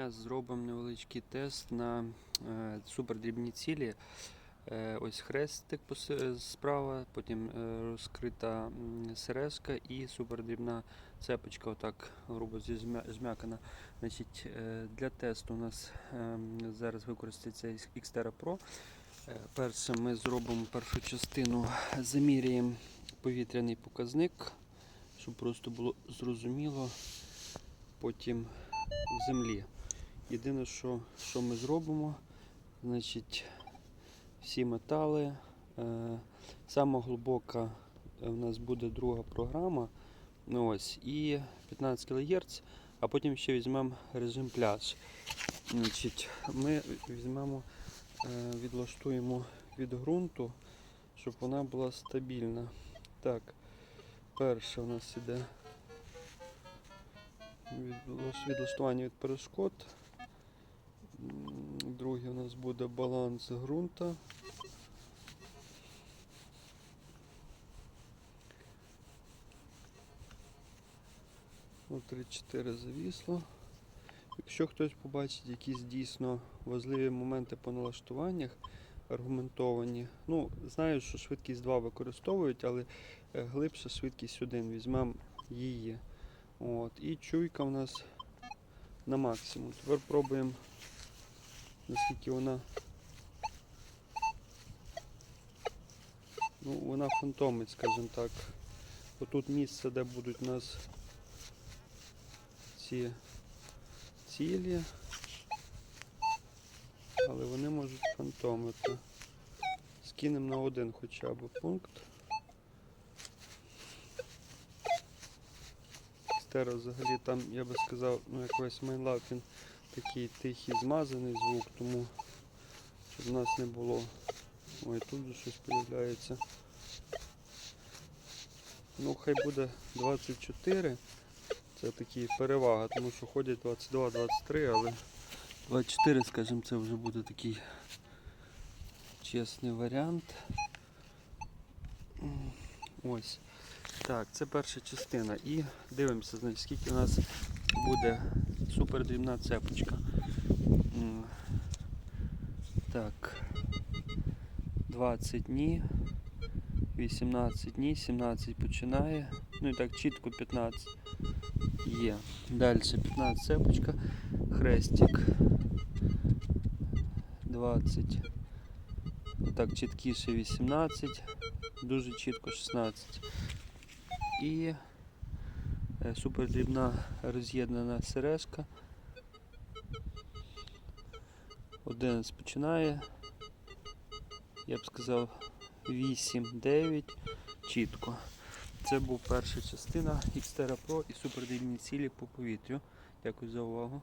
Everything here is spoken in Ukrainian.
дня зробимо невеличкий тест на е, супердрібні цілі. Е, ось хрестик справа, потім е, розкрита м, сережка і супердрібна цепочка, отак грубо зм'якана. Значить, для тесту у нас ем, зараз використається Xterra Pro. Перше ми зробимо першу частину, заміряємо повітряний показник, щоб просто було зрозуміло. Потім в землі. Єдине, що, що ми зробимо, значить, всі метали. Е, глибока е, в нас буде друга програма. Ну, ось, і 15 кГц, а потім ще візьмемо режим пляж. Значить, ми візьмемо, е, відлаштуємо від ґрунту, щоб вона була стабільна. Так, перше у нас іде відлаш- відлаштування від перешкод. М, Друге у нас буде баланс ґрунта. Ну, 3-4 завісло. Якщо хтось побачить якісь дійсно важливі моменти по налаштуваннях, аргументовані. Ну, знаю, що швидкість 2 використовують, але е, глибша швидкість 1. Візьмемо її. От. І чуйка в нас на максимум. Тепер пробуємо, наскільки вона. Ну, вона фантомить, скажімо так. Отут місце, де будуть у нас ці цілі, але вони можуть фантомити. Скинемо на один хоча б пункт. Стерео взагалі там, я би сказав, ну як весь майнлав, він такий тихий змазаний звук, тому щоб в нас не було. Ой, тут же щось появляється. Ну, хай буде 24. Це такі перевага, тому що ходять 22-23, але 24, скажімо, це вже буде такий чесний варіант. Ось. Так, це перша частина. І дивимося, значить, скільки у нас буде супердрібна цепочка. Так. 20 дні. 18 дні, 17 починає. Ну і так чітко 15 є. Далі 15 цепочка, хрестик 20. Так, чіткіше 18, дуже чітко 16. І супердрібна роз'єднана сережка. 11 починає. Я б сказав 8-9 чітко. Це був перша частина Xterra Pro і супердрібні цілі по повітрю. Дякую за увагу.